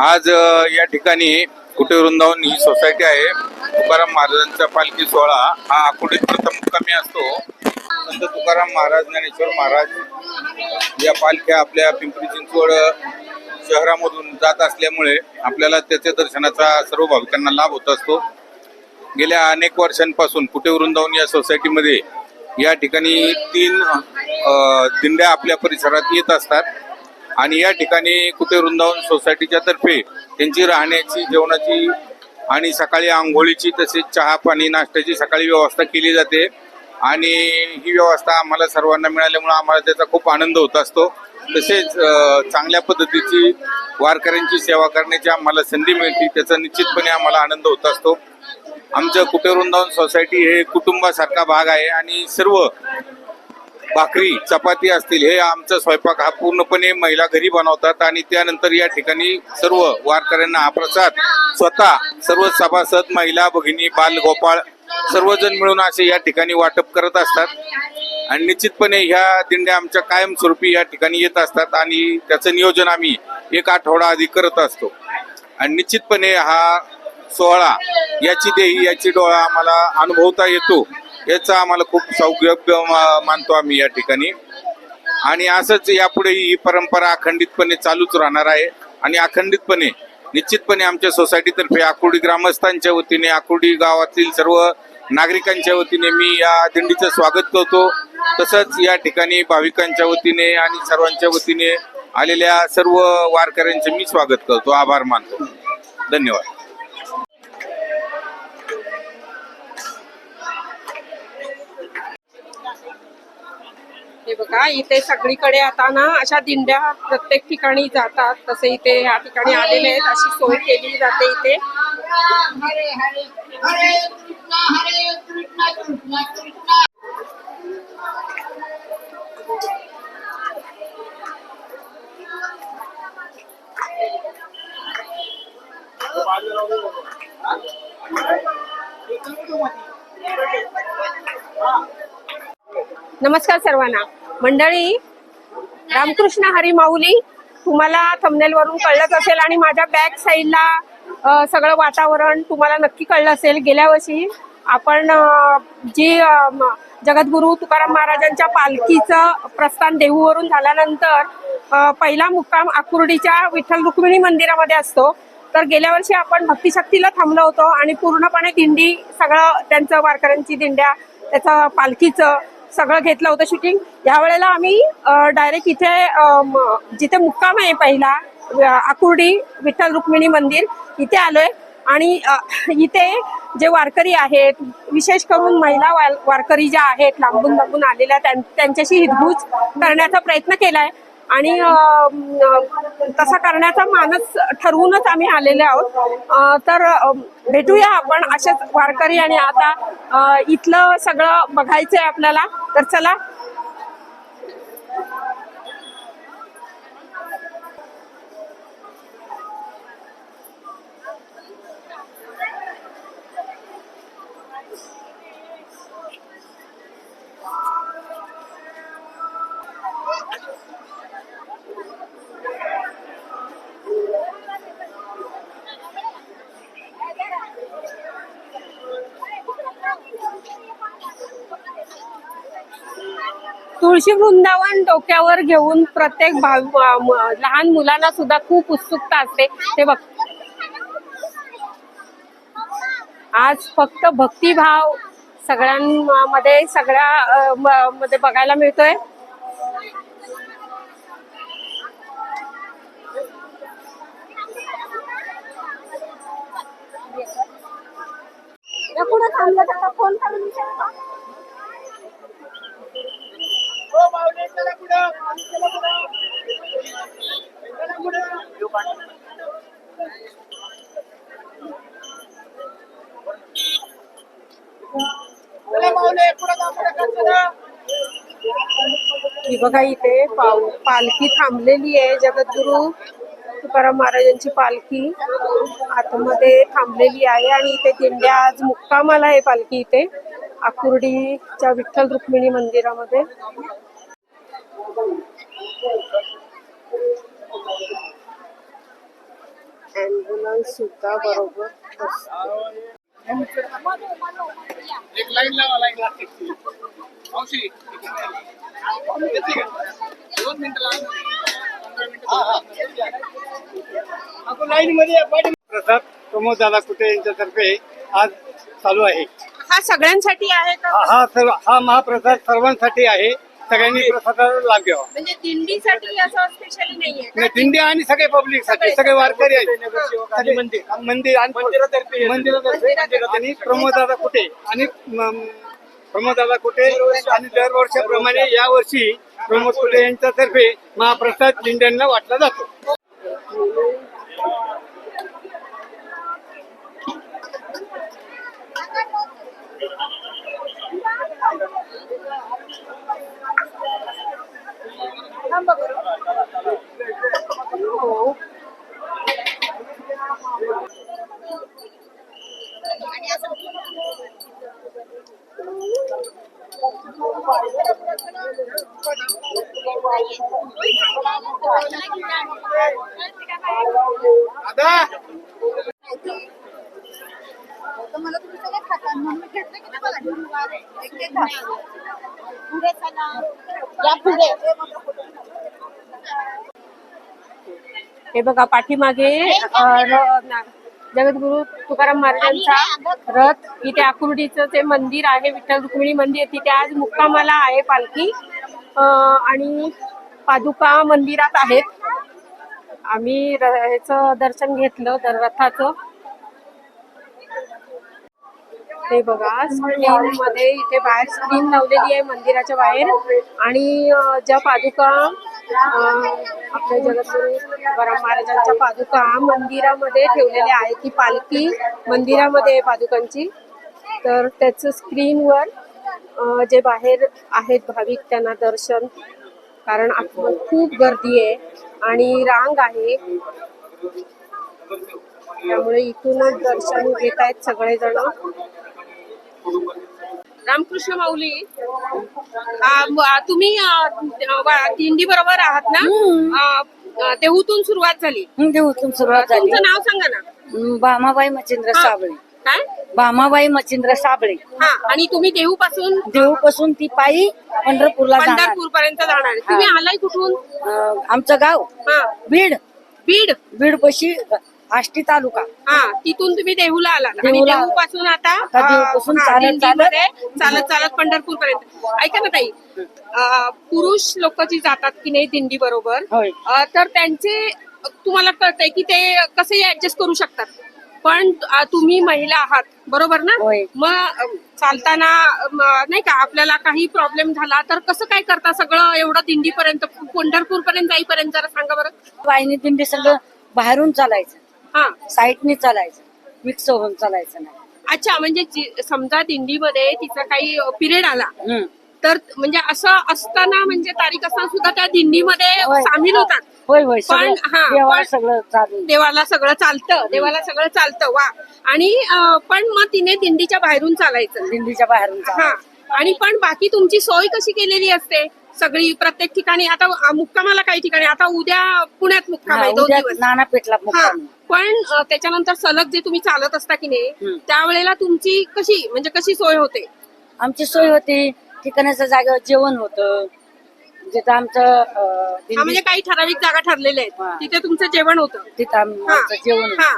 आज या ठिकाणी कुटे वृंदावन ही सोसायटी आहे. तुकाराम महाराजांचा पालखी सोहळा हा आकुडीत प्रथम कमी असतो. संत तुकाराम महाराज ज्ञानेश्वर महाराज या पालख्या आपल्या पिंपरी चिंचवड शहरामधून जात असल्यामुळे आपल्याला त्याच्या दर्शनाचा सर्व भाविकांना लाभ होत असतो. गेल्या अनेक वर्षांपासून कुटे वृंदावन या सोसायटीमध्ये या ठिकाणी तीन दिंड्या आपल्या परिसरात येत असतात. आणि या ठिकाणी कुठे वृंदावन सोसायटीच्या तर्फे त्यांची राहण्याची जेवणाची आणि सकाळी आंघोळीची तसेच चहा पाणी नाश्त्याची सकाळी व्यवस्था केली जाते. आणि ही व्यवस्था आम्हाला सर्वांना मिळाल्यामुळे आम्हाला त्याचा खूप आनंद होत असतो. तसेच चांगल्या पद्धतीची वारकऱ्यांची सेवा करण्याची आम्हाला संधी मिळते. त्याचा निश्चितपणे आम्हाला आनंद होत असतो. आमचं कुटे वृंदावन सोसायटी हे कुटुंबासारखा भाग आहे आणि सर्व भाकरी चपाती असतील हे आमचा स्वयंपाक हा पूर्णपणे महिला घरी बनवतात आणि त्यानंतर या ठिकाणी सर्व वारकऱ्यांना हा प्रसाद स्वतः सर्व सभासद महिला भगिनी बाल गोपाळ सर्वजण मिळून असे या ठिकाणी वाटप करत असतात. आणि निश्चितपणे ह्या दिंड्या आमच्या कायमस्वरूपी या ठिकाणी येत असतात आणि त्याचं नियोजन आम्ही एक आठवडा आधी करत असतो. आणि निश्चितपणे हा सोहळा याची देही याची डोळा आम्हाला अनुभवता येतो. याचा आम्हाला खूप सौभाग्य मा- मानतो आम्ही या ठिकाणी. आणि असंच यापुढे ही परंपरा अखंडितपणे चालूच राहणार आहे. आणि अखंडितपणे निश्चितपणे आमच्या सोसायटीतर्फे आकुर्डी ग्रामस्थांच्या वतीने आकुर्डी गावातील सर्व नागरिकांच्या वतीने मी या दिंडीचं स्वागत करतो. तसंच या ठिकाणी भाविकांच्या वतीने आणि सर्वांच्या वतीने आलेल्या सर्व वारकऱ्यांचे मी स्वागत करतो. आभार मानतो. धन्यवाद. हे बघा इथे सगळीकडे आता ना अशा दिंड्या प्रत्येक ठिकाणी जातात. तसे इथे ह्या ठिकाणी आलेले आहेत अशी सोय केली जाते इथे. नमस्कार सर्वांना. मंडळी रामकृष्ण हरी माऊली तुम्हाला थमनेल वरून कळलंच असेल आणि माझ्या बॅक साईडला सगळं वातावरण तुम्हाला नक्की कळलं असेल. गेल्या वर्षी आपण जी जगद्गुरु जगद्गुरू तुकाराम महाराजांच्या पालखीचं प्रस्थान देहूवरून झाल्यानंतर पहिला मुक्काम आकुर्डीच्या विठ्ठल रुक्मिणी मंदिरामध्ये असतो. तर गेल्या वर्षी आपण भक्तिशक्तीला थांबलो होतो आणि पूर्णपणे दिंडी सगळं त्यांचं वारकऱ्यांची दिंड्या त्याचं पालखीचं सगळं घेतलं होतं शूटिंग यावेळेला आम्ही डायरेक्ट इथे जिथे मुक्काम आहे पहिला आकुर्डी विठ्ठल रुक्मिणी मंदिर इथे आलोय. आणि इथे जे वारकरी आहेत विशेष करून महिला वारकरी ज्या आहेत लांबून लांबून आलेल्या त्यां- त्यांच्याशी हितगुज करण्याचा प्रयत्न केलाय. आणि तसा करण्याचा मानस ठरवूनच आम्ही आलेले आहोत. तर भेटूया आपण असेच वारकरी आणि आता इथलं सगळं बघायचंय आपल्याला. तर चला तुळशी वृंदावन डोक्यावर घेऊन प्रत्येक भाव लहान मुलांना सुद्धा खूप उत्सुकता असते. ते बघ. आज फक्त भक्तिभाव सगळ्यांमध्ये सगळ्या मध्ये बघायला मिळतोय. या पुढे थांबलं तर फोन करून विचारा. ही बघा इथे पाव- पालखी थांबलेली आहे जगद्गुरु तुकाराम महाराजांची पालखी आतमध्ये थांबलेली आहे आणि इथे दिंड्या आज मुक्कामाला आहे पालखी इथे. आकुर्डीच्या विठ्ठल रुक्मिणी मंदिरामध्ये. चलन सुद्धा बरोबर. एक लाईन लावा लाईन लागते. मावशी दोन मिनिटं लाईन मध्ये प्रसाद प्रमोद दादा कुटे यांच्यातर्फे आज चालू आहे. हा सगळ्यांसाठी आहे का? हा हा सर्व हा महाप्रसाद सर्वांसाठी आहे. सगळ्यांनी प्रसादाला लाभ घ्यावा. म्हणजे दिंडीसाठी असं स्पेशली नाहीये नाही, दिंडी आणि सगळे पब्लिकसाठी सगळे वारकरी आहेत. सगळे मंदिर. आणि मंदिरातर्फे आणि प्रमोद दादा कुठे? आणि प्रमोद दादा कुठे? आणि दरवर्षाप्रमाणे यावर्षी प्रमोद कुठे यांच्यातर्फे महाप्रसाद दिंड्यांना वाटला जातो हो दादा तर मला तुम्ही सगळे खातात म्हणून मी घेतलं की नाही मला एक एक घ्या. पुढे चला या पुढे हे बघा पाठीमागे जगद्गुरु तुकाराम महाराजांचा रथ इथे आकुर्डीचं जे मंदिर आहे विठ्ठल रुक्मिणी मंदिर तिथे आज मुक्कामाला आहे पालखी. आणि पादुका मंदिरात आहेत. आम्ही ह्याचं दर्शन घेतलं दर रथाचं. हे बघा स्क्रीन मध्ये इथे बाहेर स्क्रीन लावलेली आहे मंदिराच्या बाहेर. आणि ज्या पादुका आपल्या जगद्गुरु तुकाराम महाराजांच्या पादुका मंदिरामध्ये ठेवलेल्या आहे ती पालखी मंदिरामध्ये आहे पादुकांची. तर त्याचं स्क्रीनवर जे बाहेर आहेत भाविक त्यांना दर्शन. कारण आपण खूप गर्दी आहे आणि रांग आहे. त्यामुळे इथूनच दर्शन घेत आहेत सगळेजण. रामकृष्ण माऊली. आ, तुम्ही दिंडी बरोबर आहात ना? देहूतून सुरुवात झाली. देऊतून सुरुवात झाली. तुमचं नाव सांगा ना. भामाबाई मच्छिंद्र हा. साबळे. काय? भामाबाई मच्छिंद्र साबळे. हा आणि तुम्ही देहू पासून देऊ पासून ती पायी पंढरपूरला पंढरपूर पर्यंत जाणार. तुम्ही आलाय कुठून? आमचं गाव. हा. बीड. बीड. बीड पशी आष्टी तालुका. हा तिथून तुम्ही देहूला आलात. आणि देहूला देहू पासून आता आता अ, देहूपासून चालत- दिंडीमध्ये चालत चालत पंढरपूर पर्यंत ऐका ना ताई अ, पुरुष लोक जी जातात की नाही दिंडी बरोबर होय. अ, तर त्यांचे तुम्हाला कळतंय की ते कसे ऍडजस्ट करू शकतात? पण अ, तुम्ही महिला आहात बरोबर ना? होय. मग अ, चालताना म, नाही का आपल्याला काही प्रॉब्लेम झाला तर कसं काय करता? सगळं एवढं दिंडीपर्यंत पंढरपूर पर्यंत जाईपर्यंत जरा सांगा बरं. वाहिनी दिंडी सगळं बाहेरून चालायचं. हा. साईडनी चालायचं. मिक्स होऊन चालायचं नाही. अच्छा म्हणजे जी- समजा दिंडीमध्ये तिचा काही पिरियड आला. हम्म. तर म्हणजे असं असताना म्हणजे तारीख असताना सुद्धा त्या दिंडीमध्ये होय. सामील होतात. होय होय पण हा देवाला पण सगळं चालू. देवाला सगळं चालतं. देवाला सगळं चालतं. वा. आणि अं, पण मग तिने दिंडीच्या बाहेरून चालायचं. दिंडीच्या बाहेरून हा. चालायचं. आणि पण बाकी तुमची सोय कशी केलेली असते? सगळी प्रत्येक ठिकाणी आता अं, मुक्कामाला काही ठिकाणी आता उद्या पुण्यात मुक्काम हा, आहे दोन उद्या दिवस. नाना पेटला हा. मुक्काम पण त्याच्यानंतर सलग जे तुम्ही चालत असता की नाही. त्यावेळेला तुमची कशी म्हणजे कशी सोय होते आमची सोय होती ठिकाणाच्या जागेवर जेवण होतं जिथं आमचं हा म्हणजे काही ठराविक जागा ठरलेल्या आहेत. तिथे तुमचं जेवण होतं तिथं हा. आमचं जेवण होतं. हा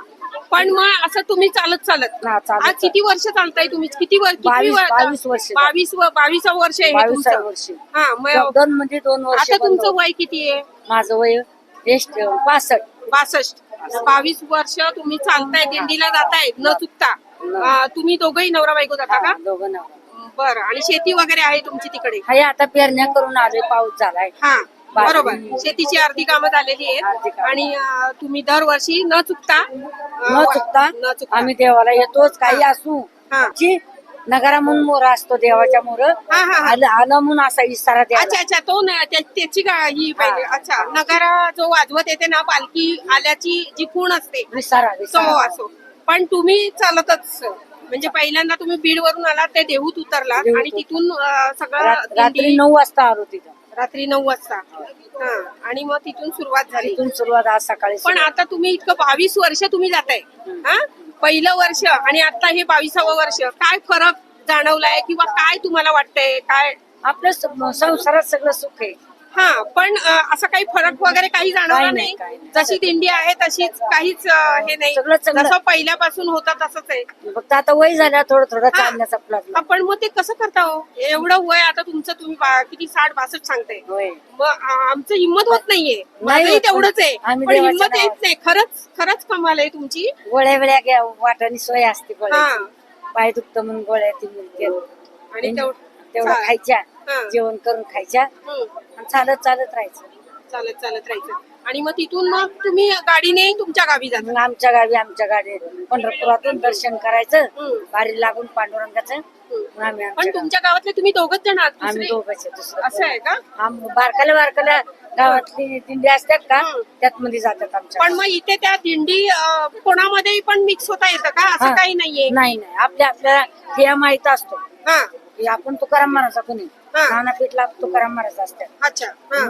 पण मग असं तुम्ही चालत चालत हा, चालत आज किती वर्ष चालताय तुम्ही किती वर्ष किती बावीस- बावीस वर्ष. बावीस व- बावीसावं वर्ष आहे हे बावीसाव्या तुमचं वर्षी हा मग लॉकडाऊन मध्ये दोन वर्ष आता बंद तुमचं होतं. वय किती आहे माझं वय एस्ट पासष्ट बासष्ट बावीस वर्ष तुम्ही चालताय दिंडीला जाताय न चुकता. अं, तुम्ही दोघंही नवरा बायको जाता का दोघं नवरा. बरं आणि शेती वगैरे आहे तुमची तिकडे हाय आता पेरण्या करून आलोय पाऊस झालाय हा. बरोबर शेतीची अर्धी कामं झालेली अर्धी आहेत कामं. आणि अं, तुम्ही दरवर्षी न चुकता अं, न चुकता न चुकता आम्ही देवाला येतोच काही. असू हा. जी नगरा म्हणून मोर असतो देवाच्या मोर. हा, हा, हा. आलं आलं म्हणून असा इशारा अच्छा द्यायला. अच्छा तो न- त्या- त्याची ही पहिले. अच्छा नगारा जो वाजवत येते ना पालखी आल्याची जी खूण असते. विसारा तो विसारा. असो. पण तुम्ही चालतच म्हणजे पहिल्यांदा तुम्ही बीड वरून आलात ते देहूत उतरलात देहूत आणि तिथून अं, सगळं रात- रात्री दिंडी- नऊ वाजता आलो तिथं. रात्री नऊ वाजता. हा. आणि मग तिथून सुरुवात झाली. तिथून सुरुवात आज सकाळी पण आता तुम्ही इतकं बावीस वर्ष तुम्ही जाताय. हा? पहिलं वर्ष आणि आता हे बावीसावं वर्ष काय फरक जाणवलाय किंवा काय तुम्हाला वाटतंय? काय? आपल्या संसारात सगळं सुख आहे. हा पण असं काही फरक वगैरे काही जाणवला नाही. जशी दिंडी आहे तशीच काहीच हे नाही. जसं पहिल्यापासून होतं तसंच आहे. फक्त आता वय झाल्या थोडं थोडं. चालण्याचा लागला आपण मग ते कसं करता हो? एवढं वय आता तुमचं तुम्ही किती साठ बासष्ट सांगताय. मग आमचं हिंमत होत नाहीये. नाही माझंही तेवढंच आहे. पण हिंमत येत. नाही. खरंच खरंच कमाल आहे तुमची. वेळ्या घ्या वाटाने सोय असते पाय दुखतं म्हणून गोळ्या ती आणि तेवढं तेवढं खायच्या हा. जेवण करून खायच्या. आणि चालत चालत राहायचं. चालत चालत राहायचं. आणि मग तिथून मग तुम्ही गाडीने तुमच्या गावी जाता? मग आमच्या गावी आमच्या गाडी पंढरपुरातून दर्शन करायचं. बारी लागून पांडुरंगाचं. मग आम्ही पण आमच्या तुमच्या गावातले तुम्ही दोघच जण आहात आम्ही दुसरे? दोघंच आहे, दुसरं असं आहे का? आम- बारकाल्या बारकाल्या गावातली दिंडी असतात का त्यात मध्ये जातात आमच्या पण मग इथे त्या दिंडी अं, कोणामध्ये पण मिक्स होता येतं का? असं हा. काही नाहीये. नाही नाही. आपल्या आपल्याला हे माहीत असतो. हा. आपण तुकाराम महाराजा कोणी हा. नानापीठला तुकाराम महाराज असतात. अच्छा हा.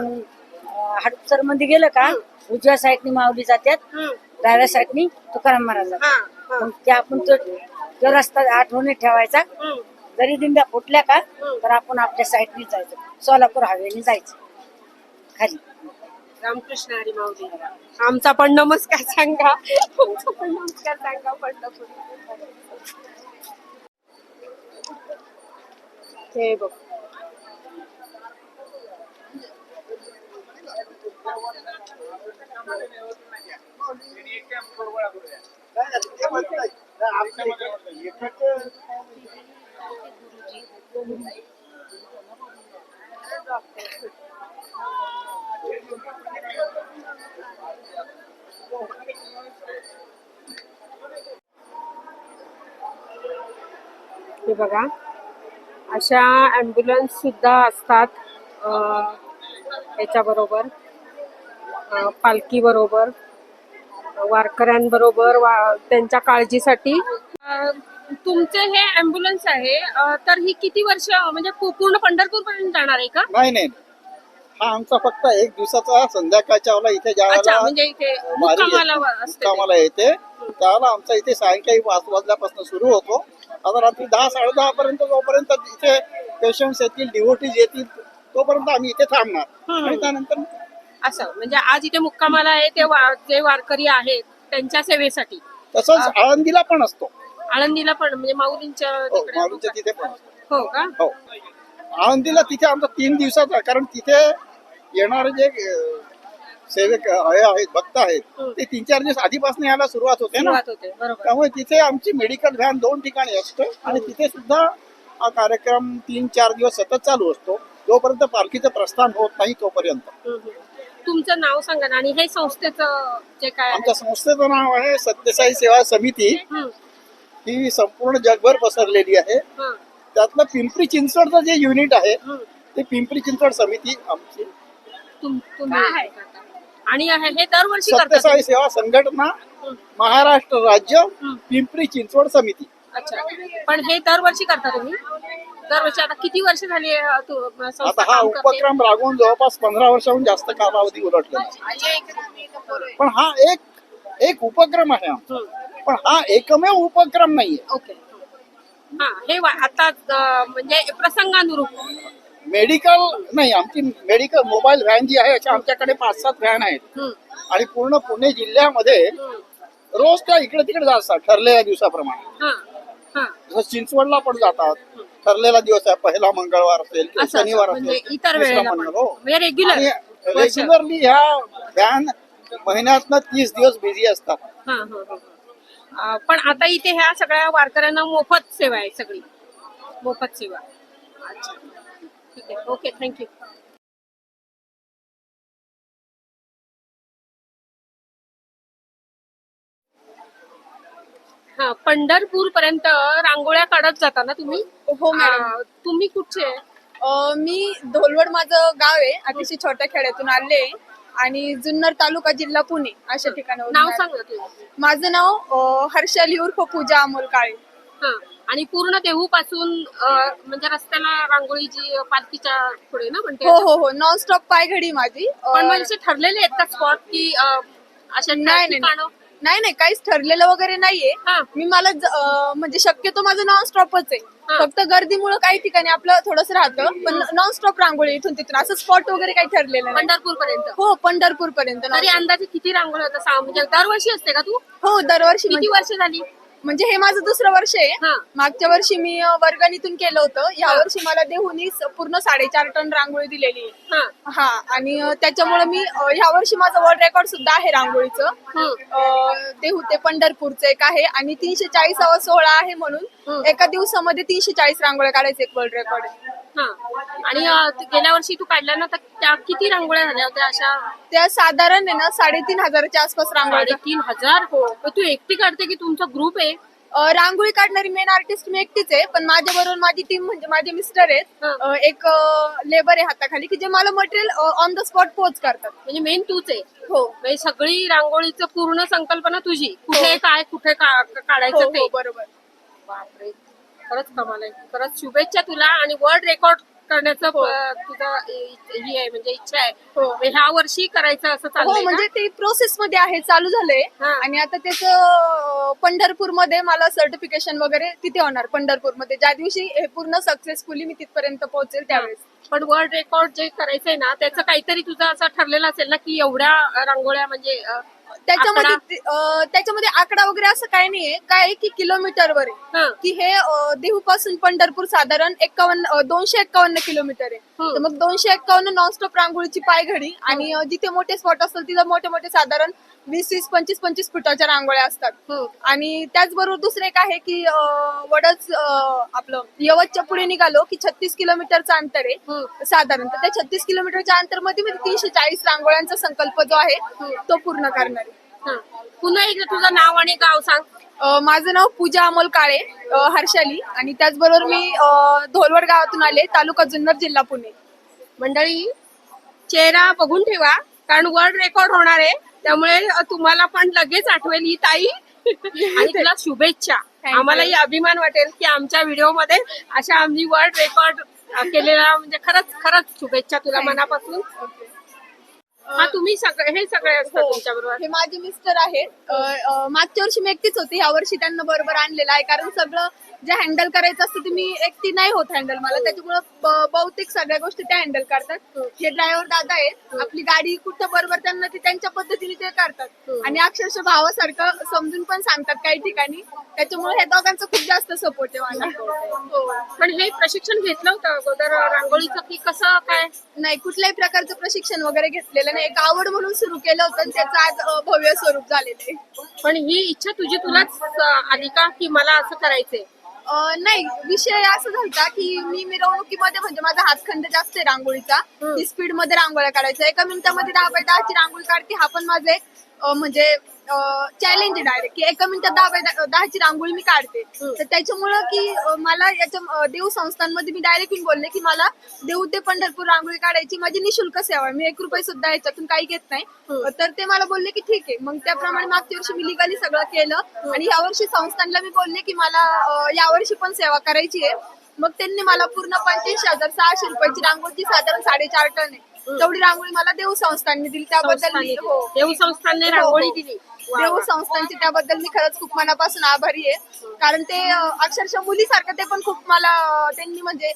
हडपसरमध्ये गेलं का उजव्या साईडनी माऊली जातात हम्म. डाव्या साईडनी तुकाराम महाराज जातात. हा हा. मग ते आपण तो तो रस्ता आठवणीत ठेवायचा. हम्म. जरी दिंड्या फुटल्या का तर आपण आपल्या साईडनी जायचं. सोलापूर हवेली जायचं. खाली. रामकृष्ण हरी माऊली. आमचा पण नमस्कार सांगा. आमचा पण नमस्कार सांगा पंढरपूर. हे बघ हे बघा. अशा ॲम्ब्युलन्स सुद्धा असतात याच्याबरोबर पालखी बरोबर वारकऱ्यांबरोबर वा त्यांच्या काळजीसाठी. तुमचे हे ॲम्ब्युलन्स आहे तर ही किती वर्ष म्हणजे पूर्ण पंढरपूर पर्यंत जाणार आहे का? नाही नाही. हा आमचा फक्त एक दिवसाचा संध्याकाळच्या वेळेला इथे ज्या म्हणजे इथे मुक्कामाला येते, व- असते ते. मुक्कामाला येते. त्यावेळेला आमचा इथे सायंकाळी पाच वाजल्यापासून सुरू होतो. आता रात्री दहा साडे दहा पर्यंत जोपर्यंत इथे पेशंट्स येतील डिवोटीज येतील तोपर्यंत आम्ही इथे थांबणार. आणि त्यानंतर असं म्हणजे आज इथे मुक्कामाला आहे ते वा- जे वारकरी आहेत त्यांच्या सेवेसाठी. तसंच आळंदीला पण असतो. आळंदीला पण म्हणजे माऊलींच्या हो तिकडे मारूच्या तिथे पण असतो हो का? हो. आळंदीला तिथे आमचा तीन दिवसाचा कारण तिथे येणारे जे सेवक हे आहेत भक्त आहेत ते तीन चार दिवस आधीपासून यायला सुरुवात होते ना. त्यामुळे तिथे आमची मेडिकल व्हॅन दोन ठिकाणी असते आणि तिथे सुद्धा हा कार्यक्रम तीन चार दिवस सतत चालू असतो. जोपर्यंत पालखीचं प्रस्थान होत नाही तोपर्यंत. तुमचं नाव सांगा ना आणि हे संस्थेचं जे काय आमच्या संस्थेचं नाव आहे सत्यसाई सेवा समिती. ही संपूर्ण जगभर पसरलेली आहे. हं, त्यातलं पिंपरी चिंचवडचं जे युनिट आहे हं. ते पिंपरी चिंचवड समिती आमची. तुम- तुम्ही आणि हे हे दरवर्षी करतात. सत्यसाई सेवा संघटना महाराष्ट्र राज्य पिंपरी चिंचवड समिती. अच्छा. पण हे दरवर्षी करता तुम्ही? दरवर्षी आता किती वर्ष झाली आहे, तू संस्था आता हा काम करते? उपक्रम रागवून जवळपास पंधरा वर्षाहून जास्त कालावधी उलटलेला आहे. पण हा एक एक उपक्रम आहे आमचा. पण हा एकमेव उपक्रम नाहीये. ओके. हा हे वा- आता अं, म्हणजे प्रसंगानुरूप मेडिकल नाही आमची मेडिकल मोबाईल व्हॅन जी आहे अशा आमच्याकडे पाच सात व्हॅन आहेत आणि पूर्ण पुणे जिल्ह्यामध्ये रोज त्या इकडे तिकडे जात असतात ठरलेल्या दिवसाप्रमाणे हं, हं. जसं चिंचवडला पण जातात ठरलेला दिवस आहे पहिला मंगळवार असेल किंवा असं- शनिवार म्हणजे असेल इतर दुसरा वेळेला पण. मंगळ, हो. म्हणजे रेग्युलर आणि रेग्युलरली ह्या व्हॅन महिन्यातनं तीस दिवस बिझी असतात हा, हा, हा, हा. पण आता इथे ह्या सगळ्या वारकऱ्यांना मोफत सेवा आहे सगळी. मोफत सेवा. अच्छा. ठीक आहे. ओके थँक्यू हा पंढरपूर पर्यंत रांगोळ्या काढत जाता ना तुम्ही? हो मॅडम. तुम्ही कुठचे? मी धोलवड माझं गाव आहे. अतिशय छोट्या खेड्यातून आले आणि जुन्नर तालुका जिल्हा पुणे अशा ठिकाणावरून नाव. सांग ना तुझं माझं नाव अं, हर्षाली उर्फ पूजा अमोल काळे. हा. आणि पूर्ण देहू पासून म्हणजे रस्त्याला रांगोळी जी पालखीच्या पुढे ना म्हणते हो हो हो. नॉनस्टॉप पायघडी माझी. अं, पण म्हणजे ठरलेले आहेत का स्पॉट की अं, अशा नाही नाही ठिकाणं? नाही नाही. काहीच ठरलेलं वगैरे नाहीये. हा. मी मला ज- अं, म्हणजे शक्यतो माझं नॉनस्टॉपच आहे. फक्त गर्दीमुळे काही ठिकाणी आपलं थोडंसं राहतं पण नॉनस्टॉप रांगोळी इथून तिथून. असं स्पॉट वगैरे काही ठरलेलं नाही. पंढरपूर पर्यंत हो पंढरपूर पर्यंत तरी अंदाजे किती रांगोळी होतं म्हणजे दरवर्षी असते का तू? हो दरवर्षी किती म्हणजे- वर्ष झाली? म्हणजे हे माझं दुसरं वर्ष आहे. हा. मागच्या वर्षी मी अं, वर्गणीतून केलं होतं. या वर्षी मला देहुनी पूर्ण साडेचार टन रांगोळी दिलेली आहे. हा. हा आणि अं, त्याच्यामुळे मी अं, ह्या वर्षी माझं वर्ल्ड रेकॉर्ड सुद्धा आहे रांगोळीचं. हम्म. अं, देहू ते पंढरपूरचं एक आहे. आणि तीनशे चाळीसावा सोहळा आहे म्हणून एका दिवसामध्ये तीनशे चाळीस रांगोळ्या काढायचं एक वर्ल्ड रेकॉर्ड हा. आणि अं, ते गेल्या वर्षी तू काढल्या ना तर त्या किती रांगोळ्या झाल्या होत्या अशा? त्या साधारण आहे ना साडेतीन हजाराच्या आसपास रांगोळ्या साडेतीन हजार? हो. तू एकटी काढते की तुमचा ग्रुप आहे? अं, रांगोळी काढणारी मेन आर्टिस्ट मी एकटीच आहे पण माझ्या बरोबर माझी टीम म्हणजे माझे मिस्टर आहेत. हा. अं, एक लेबर आहे हाताखाली की जे मला मटेरियल ऑन द स्पॉट पोच करतात. म्हणजे मेन तूच आहे? हो. म्हणजे सगळी रांगोळीचं पूर्ण संकल्पना तुझी. कुठे काय कुठे का- हो काढायचं हो ते. बरोबर. बापरे. खरंच कमाल आहे. खरंच शुभेच्छा तुला आणि वर्ल्ड रेकॉर्ड करण्याचं हो. तुझं ही आहे म्हणजे इच्छा आहे. हो. म्हणजे ह्या वर्षी करायचं असं हो चाललंय म्हणजे ते प्रोसेस मध्ये आहे चालू झालंय. हा. आणि आता त्याचं पंढरपूरमध्ये मला सर्टिफिकेशन वगैरे तिथे होणार पंढरपूरमध्ये ज्या दिवशी हे पूर्ण सक्सेसफुली मी तिथपर्यंत पोहोचेल त्यावेळेस. पण वर्ल्ड रेकॉर्ड जे करायचंय ना त्याचं काहीतरी तुझं असं ठरलेलं असेल ना की एवढ्या रांगोळ्या म्हणजे अं, त्याच्यामध्ये आकडा? ते- अं, त्याच्यामध्ये आकडा वगैरे असं काही नाहीये काय आहे की किलोमीटरवर आहे हं. की हे देहू पासून पंढरपूर साधारण एक्कावन्न दोनशे एक्कावन्न किलोमीटर आहे. तर मग दोनशे एक्कावन्न नॉनस्टॉप रांगोळीची पायघडी आणि अं, जिथे मोठे स्पॉट असतात तिथं मोठे मोठे साधारण वीस वीस पंचवीस पंचवीस फुटाच्या रांगोळ्या असतात. आणि त्याचबरोबर दुसरं एक आहे की अं, वडच अं, आपलं यवतच्या पुढे निघालो की छत्तीस किलोमीटरचं अंतर आहे. साधारण तर त्या छत्तीस किलोमीटरच्या अंतरमध्ये मी तीनशे चाळीस रांगोळ्यांचा संकल्प जो आहे तो पूर्ण करणार आहे. हं. पुन्हा एकदा तुझं नाव आणि गाव सांग. अं, माझं नाव पूजा अमोल काळे अं, हर्षाली. आणि त्याचबरोबर मी अं, धोलवड गावातून आले तालुका जुन्नर जिल्हा पुणे. मंडळी चेहरा बघून ठेवा कारण वर्ल्ड रेकॉर्ड होणार आहे. त्यामुळे तुम्हाला पण लगेच आठवेल ही ताई. आणि तुला शुभेच्छा. आम्हालाही अभिमान वाटेल की आमच्या व्हिडिओमध्ये अशा आम्ही वर्ल्ड रेकॉर्ड केलेला म्हणजे खरंच खरंच शुभेच्छा तुला मनापासून. हा तुम्ही सगळे हे सगळे असतात हो. तुमच्या बरोबर हे माझे मिस्टर आहेत. मागच्या वर्षी मी एकटीच होती. या वर्षी त्यांना बरोबर आणलेलं आहे. कारण सगळं जे हँडल करायचं असतं ते मी एकटी नाही होत हँडल मला. त्याच्यामुळे ब- बहुतेक सगळ्या गोष्टी त्या हँडल करतात. हे. ड्रायव्हर दादा आहेत. आपली गाडी कुठं बरोबर त्यांना ते त्यांच्या पद्धतीने ते करतात. आणि अक्षरशः भावासारखं समजून पण सांगतात काही ठिकाणी. त्याच्यामुळे हे दोघांचा खूप जास्त सपोर्ट आहे मला. हो. पण हे प्रशिक्षण घेतलं होतं अगोदर रांगोळीचं की कसं काय? नाही कुठल्याही प्रकारचं प्रशिक्षण वगैरे घेतलेलं नाही. एक आवड म्हणून सुरू केलं होतं आणि त्याचं आज अं, भव्य स्वरूप झालेलं आहे. पण ही इच्छा तुझी तुलाच अ, आली का की मला असं करायचंय? नाही विषय असं झालता की मी मिरवणुकीमध्ये म्हणजे माझा हातखंड जास्त आहे रांगोळीचा. ती स्पीडमध्ये रांगोळ्या काढायच्या. एका मिनिटामध्ये दहा बाय दहाची रांगोळी काढते. हा पण माझं एक म्हणजे चॅलेंज डायरेक्ट की एका मिनिटात दहा दहाची रांगोळी मी काढते. तर त्याच्यामुळं की मला याच्या देव संस्थांमध्ये मी डायरेक्ट बोलले की मला देऊ ते पंढरपूर रांगोळी काढायची माझी निशुल्क सेवा मी एक रुपये सुद्धा याच्यातून काही घेत नाही. तर ते मला बोलले की ठीक आहे. मग त्याप्रमाणे मागच्या वर्षी मी लिगली सगळं केलं. आणि यावर्षी संस्थांना मी बोलले की मला यावर्षी पण सेवा करायची आहे. मग त्यांनी मला पूर्ण पंच्याऐंशी हजार सहाशे रुपयाची रांगोळीची साधारण साडेचार टन आहे. तेवढी रांगोळी मला देव संस्थांनी दिली त्याबद्दल मी हो. देव संस्थानने हो, रांगोळी हो. दिली. वा, देव वा. संस्थांचे त्याबद्दल मी खरंच खूप मनापासून आभारी आहे. कारण ते अं, अक्षरशः मुलीसारखं ते पण खूप मला अं, त्यांनी म्हणजे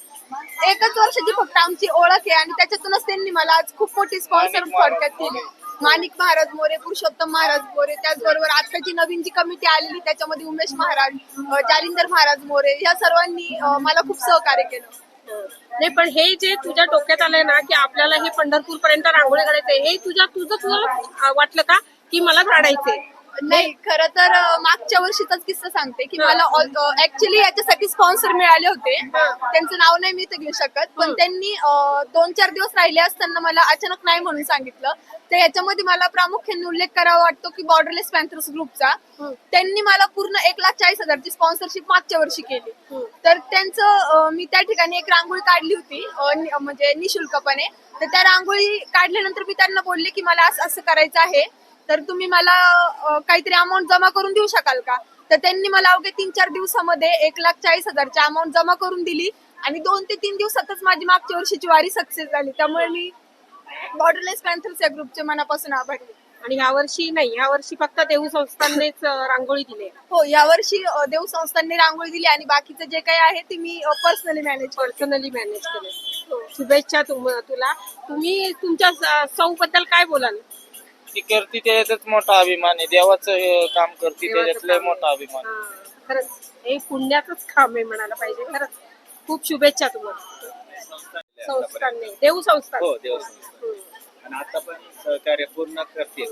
एकच वर्षाची फक्त आमची ओळख आहे आणि त्याच्यातूनच त्यांनी मला आज खूप मोठी स्पॉन्सर थोडक्यात केली माणिक महाराज मोरे पुरुषोत्तम महाराज मोरे त्याचबरोबर आताची नवीन जी कमिटी आलेली त्याच्यामध्ये उमेश महाराज अं, जालिंदर महाराज मोरे या सर्वांनी अं, मला खूप सहकार्य केलं. नाही पण हे जे तुझ्या डोक्यात आलंय ना की आपल्याला हे पंढरपूर पर्यंत रांगोळी काढायचंय हे तुझ्या तुझं तुला अं, वाटलं का की मला काढायचंय? नाही खरं तर मागच्या वर्षीचाच किस्सा सांगते की मला ऍक्च्युली याच्यासाठी स्पॉन्सर मिळाले होते. त्यांचं नाव नाही मी इथे घेऊ शकत पण त्यांनी दोन चार दिवस राहिले असताना मला अचानक नाही म्हणून सांगितलं. तर याच्यामध्ये मला प्रामुख्याने उल्लेख करावा वाटतो की बॉर्डरलेस पॅन्थर्स ग्रुपचा त्यांनी मला पूर्ण एक लाख चाळीस हजारची स्पॉन्सरशिप मागच्या वर्षी केली. तर त्यांचं मी त्या ठिकाणी एक रांगोळी काढली होती म्हणजे निशुल्कपणे. तर त्या रांगोळी काढल्यानंतर मी त्यांना बोलले की मला असं असं करायचं आहे. तर तुम्ही मला काहीतरी अमाऊंट जमा करून देऊ शकाल का? तर त्यांनी मला अवघ्या तीन चार दिवसामध्ये एक लाख चाळीस हजारची अमाऊंट जमा करून दिली आणि दोन ते तीन दिवसातच माझी मागच्या वर्षीची वारी सक्सेस झाली. त्यामुळे मी बॉर्डरलेस पॅन्थर्स या ग्रुपचे मनापासून आभारी आणि यावर्षी नाही यावर्षी फक्त देऊ संस्थांनीच रांगोळी दिली आहे. हो यावर्षी अ, देव संस्थांनी रांगोळी दिली आणि बाकीचं जे काही आहे ते मी पर्सनली मॅनेज करते पर्सनली मॅनेज केले. शुभेच्छा तुम- तुला. तुम्ही तुमच्या स- सौ बद्दल काय बोलाल? ती करते त्याच्यातच मोठा अभिमान आहे. देवाचं हे काम करते देवाचं त्याच्यात लय काम. मोठा अभिमान आहे. हा, खरंच. हे पुण्याचंच काम आहे म्हणायला पाहिजे खरंच. खूप शुभेच्छा तुम्हाला. संस्थांनी देऊ संस्थान हो देवस्थान आणि आता पण सहकार्य पूर्ण करतील ही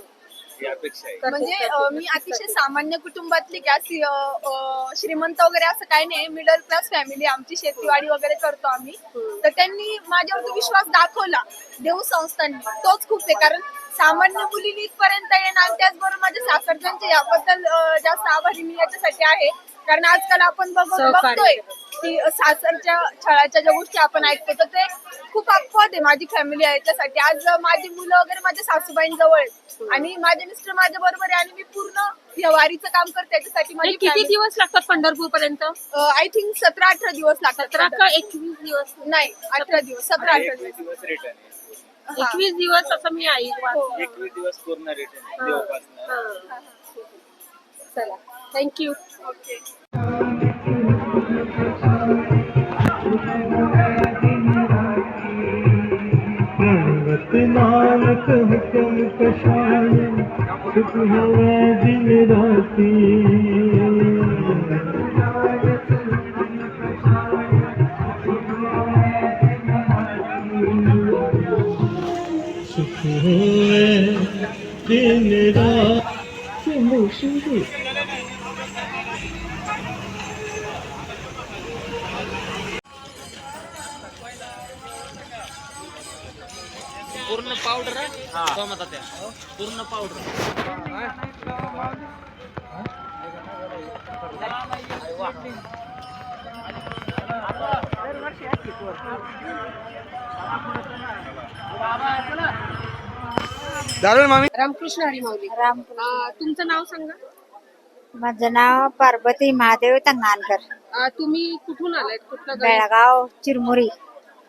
अपेक्षा आहे. म्हणजे अ, मी अतिशय. सामान्य कुटुंबातली की अशी अ, अ, श्रीमंत वगैरे असं काही नाही. मिडल क्लास फॅमिली आमची शेतीवाडी वगैरे करतो आम्ही. तर त्यांनी माझ्यावर जो विश्वास दाखवला देव संस्थांनी तोच खूप आहे. कारण सामान्य मुलींनी इथपर्यंत येणं आणि त्याचबरोबर माझ्या सासरच्यांचे याबद्दल अ, जास्त आभारी मी याच्यासाठी आहे. कारण आजकाल आपण बघ- सहकार्य. बघतोय की सासरच्या छळाच्या ज्या गोष्टी आपण ऐकतो तर ते खूप अपवाद आहे माझी फॅमिली आहे त्यासाठी. आज माझी मुलं वगैरे माझ्या सासूबाईंजवळ आहेत. आणि माझे मिस्टर माझ्या बरोबर आहे आणि मी पूर्ण या वारीचं काम करते त्याच्यासाठी हे माझी किती दिवस लागतात पंढरपूर पर्यंत आय थिंक सतरा अठरा दिवस लागतात सतरा का एकवीस दिवस? नाही अठरा दिवस सतरा अठरा एकवीस दिवस. रिटर्न हा. एकवीस दिवस असं मी ऐकलं एकवीस दिवस पूर्ण रिटर्न हा. देवपासनं. हा. चला. थँक्यू नानक हुक्म कषाय सुख हवा दिन राती। सुख होवे दिन रात। पूर्ण पावडर आहे? त्या. पूर्ण पावडर रामकृष्ण हरी माऊली. राम तुमचं नाव सांगा. माझं नाव पार्वती महादेव तंगानकर. अं, तुम्ही कुठून आलाय कुठलं गाव? बेळगाव चिरमुरी.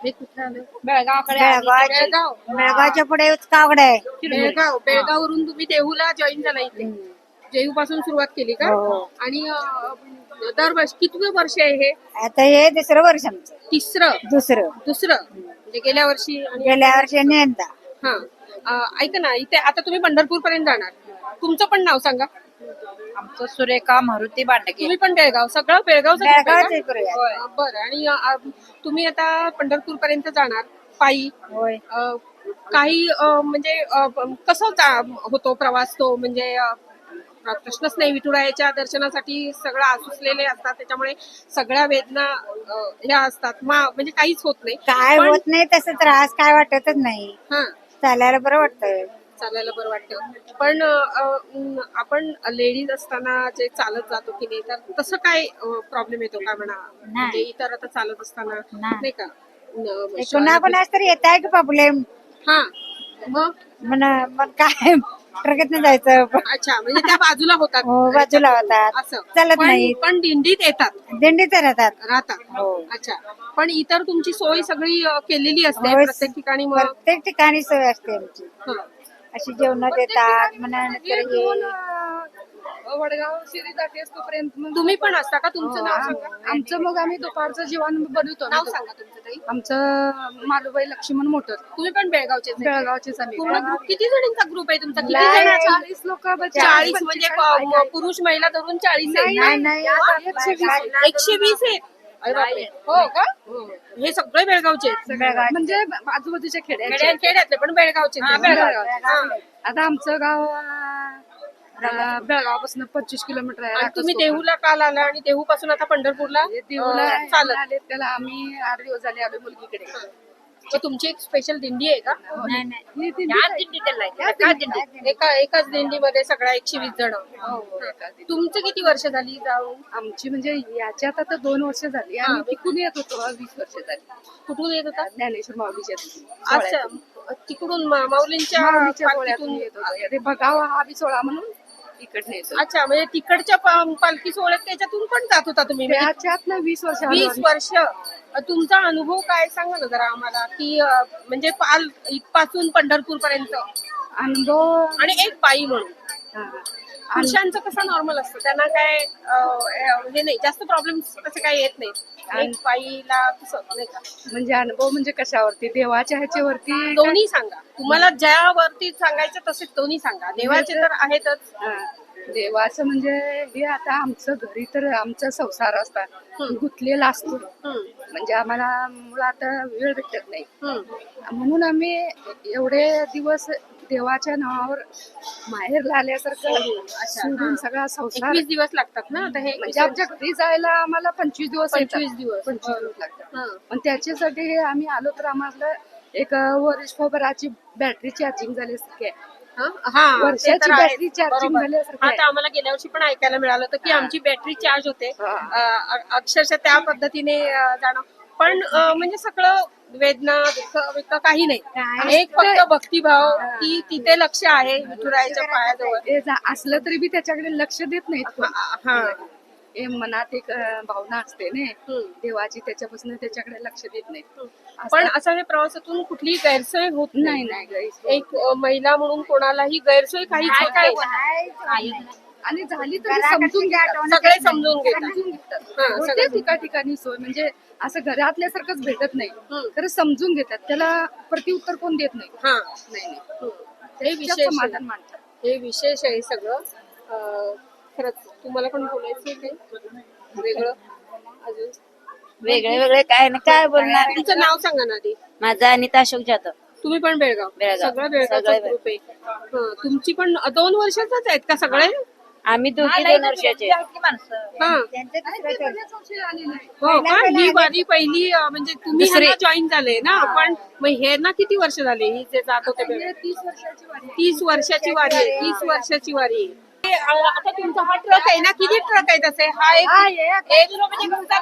हे कुठे आले बेळगावकडे बेळगाव बेळगाव. बेळगावच्या पुढे उचकावकडे आहे बेळगाव. बेळगाववरून तुम्ही देहूला जॉईन झाला इथे. जेहू पासून सुरुवात केली का? हो. आणि अं, दरवर्षी किती वर्ष आहे हे? आता हे दुसरं वर्ष आमचं. तिसरं. दुसरं. दुसरं. म्हणजे गेल्या वर्षी आणि गेल्या वर्षी नेंदा हा. अं, ऐका ना इथे आता तुम्ही पंढरपूर पर्यंत जाणार. तुमचं पण नाव सांगा. आमचं सुरेखा मारुती बांडके तुम्ही पण बेळगाव सगळं बेळगावचं आहे बरं. बरं आणि अं, तुम्ही आता पंढरपूर पर्यंत जाणार पायी? होय. अं, काही अं, म्हणजे अं, कसं जा- होतो प्रवास तो? म्हणजे अं, प्रश्नच नाही विठुरायाच्या दर्शनासाठी सगळं आसुसलेले असतात त्याच्यामुळे सगळ्या वेदना अं, ह्या असतात. मा म्हणजे काहीच होत नाही. काय पण- होत नाही तसं त्रास काय वाटतच नाही. हा. चालायला बरं वाटतंय. चालायला बरं वाटतं. पण आपण लेडीज असताना जे चालत जातो की नाही तर तसं काय प्रॉब्लेम येतो का म्हणा? म्हणजे इतर आता चालत असताना नाही. नाही का? न- कुणा कुणाच तरी येत आहे की प्रॉब्लेम हा. मग? मग काय? ट्रकेत जायचं. अच्छा म्हणजे त्या बाजूला होतात. हो बाजूला होतात. असं. चालत पण- नाही पण दिंडीत येतात. दिंडीत राहतात. राहतात. हो. अच्छा. पण इतर तुमची सोय सगळी केलेली असते. प्रत्येक ठिकाणी प्रत्येक ठिकाणी सोय असते आमची. अशी जेवण देतात म्हणा नंतर हे वडगाव शिरी जाते तोपर्यंत तुम्ही पण असता का? तुमचं नाव सांगा. आमचं मग आम्ही दुपारचं जेवण बनवतो नाव सांगा तुमचं ताई. आमचं मालूबाई लक्ष्मण मोटर तुम्ही पण बेळगावचे बेळगावचेच आम्ही. पूर्ण ग्रुप किती जणांचा ग्रुप आहे तुमचा? किती चाळीस लोक चाळीस म्हणजे प- म- पुरुष महिला धरून चाळीस आहे. नाही, नाही, एकशे वीस. एकशे वीस आहे. हो का? हे. सगळे बेळगावचे. म्हणजे आजूबाजूच्या खेड्या- खेड्यातले पण बेळगावचे. हा. आता आमचं गाव बेळगावपासून पंचवीस किलोमीटर आहे. तुम्ही देहूला काल आला आणि देहू पासून आता पंढरपूरला? देऊला अं, चालत. त्याला आम्ही आठ दिवस झाले आलो मुलगीकडे. मग तुमची एक स्पेशल दिंडी आहे का? नाही नाही. ही दिंडी एका एकाच दिंडीमध्ये सगळ्या एकशे वीस जण हो, हो. तुमचं किती वर्ष झाली जाऊन आमची म्हणजे याच्यात आता दोन वर्ष झाली. आम्ही तिकून येत होतो वीस वर्ष झाली. कुठून येत होता? ज्ञानेश्वर माऊलीच्या अच्छा. तिकडून मा- माऊलींच्या माऊलीच्या पालखीतून गोळ्यातून येत होतो. ते बघावा हा बी सोळा म्हणून इकडे येतो अच्छा म्हणजे तिकडच्या पा- पालखी सोहळ्यात त्याच्यातून पण जात होता तुम्ही म्हणजे त्याच्यात ना वीस वर्ष वीस वर्ष. तुमचा अनुभव काय सांगा ना जरा आम्हाला की अ, म्हणजे पाल इथपासून पंढरपूर पर्यंत अनुभव आणि एक बाई म्हणून. पुरुषांचं कसं नॉर्मल असतं? त्यांना काय अ, अ, म्हणजे नाही जास्त प्रॉब्लेम तसे काही येत नाही. एक बाईला कसं नाही का? म्हणजे अनुभव म्हणजे कशावरती? देवाच्या ह्याच्यावरती दोन्ही सांगा. तुम्हाला ज्यावरती सांगायचं तसे दोन्ही सांगा. देवाचे तर आहेतच. हा. देवाचं म्हणजे हे आता आमचं घरी तर आमचा संसार असतात गुंतलेला असतो. म्हणजे आम्हाला मुळात वेळ भेटत नाही. म्हणून आम्ही एवढे दिवस देवाच्या नावावर माहेरला आल्यासारखं सोडून सगळा संसार एकवीस दिवस लागतात ना आता हे? म्हणजे आमच्या घरी जायला आम्हाला पंचवीस दिवस. पंचवीस दिवस. पंचवीस दिवस लागतात. हा. पण त्याच्यासाठी हे आम्ही आलो तर आम्हाला एक वर्षभराची बॅटरी चार्जिंग झाल्यासारखी आहे हा? ते वर्षाची तर. बॅटरी चार्जिंग बरोबर. झाल्यासारखी आम्हाला गेल्या वर्षी पण ऐकायला मिळालं होतं की आमची बॅटरी चार्ज होते. अ, अ- अक्षरशः त्या पद्धतीने अ, जाणं पण अ, म्हणजे सगळं वेदना दुःख विक्क काही नाही एक फक्त भक्तिभाव की तिथे लक्ष आहे विठुरायाच्या पायाजवळ ते जा- असलं तरी बी त्याच्याकडे लक्ष देत नाहीत कोण. हा हे मनात एक अं, भावना असते ना. हम्म. देवाची त्याच्यापासून त्याच्याकडे लक्ष देत नाहीत पण असं हे प्रवासातून कुठली गैरसोय होत नाही. नाही एक अ, महिला म्हणून कोणालाही गैरसोय काहीच होत नाही. आणि झाली तरी समजून घेतात. सगळे समजून घेतात. समजून घेतात. हा, होते सगळं. ठिका ठिकाणी सोय म्हणजे असं घरातल्यासारखंच भेटत नाही. खरं समजून घेतात. त्याला प्रतिउत्तर कोण देत नाही. हा. नाही नाही. हम्म. हे विशेष आहे. समाधान मानतात. हे विशेष आहे सगळं. अं, खरंच तुम्हाला पण बोलायचं काही वेगळं. अजून? वेगळे वेगळे. काय नाही काय बोलणार? तुमचं नाव सांगा ना आधी. माझं अनिता अशोक जाधव. तुम्ही पण बेळगाव. बेळगाव. सगळं बेळगावचा सगळे ग्रुप आहे. हं, तुमची पण दोन वर्षाचाच आहेत का सगळे? आम्ही दोघी दोन वर्षाचे हा. हो का? ही वारी पहिली अं, म्हणजे तुम्ही जॉईन झाले ना? पण मग हे ना किती वर्ष झाले? ही जे जात होते बेळगाव? वर्षाची वारी तीस वर्षाची वारी आहे तीस वर्षाची वारी आहे. हे, अं, आता तुमचा हा ट्रक आहे ना किती ट्रक आहे तसे हा एक एक दोन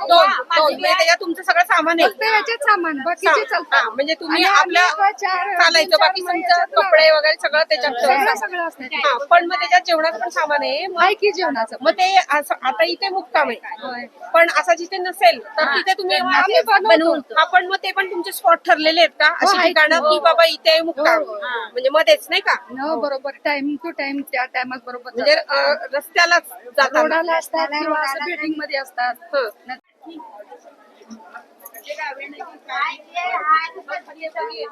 दोन. म्हणजे त्याच्यात तुमचं सगळं सामान फक्त आहे याच्यात सामान बाकीचे हा, चालतात म्हणजे तुम्ही आणि चार- चालायचं चार बाकी महिन्यात तुमचं कपडे वगैरे सगळं त्याच्यात सगळं ठेवलं. सगळं असतं. हा, पण मग त्याच्यात जेवणाचं पण सामान आहे. मग आहे की जेवणाचं मग ते असं आता इथे मुक्काम आहे. पण असं जिथे नसेल तर तिथे तुम्ही आम्ही बनवतो. हा पण मग ते पण तुमचे स्पॉट ठरलेले आहेत का? अशी आहेत. ठिकाणं की बाबा इथे आहे मुक्काम. हो, हो. म्हणजे मध्येच नाही का? न बरोबर. टाइम टू टाइम त्या टायमात बरोबर म्हणजे रस्त्यालाच जाताना. रोडाला असतात किंवा असं बिल्डिंगमध्ये असतात. हे.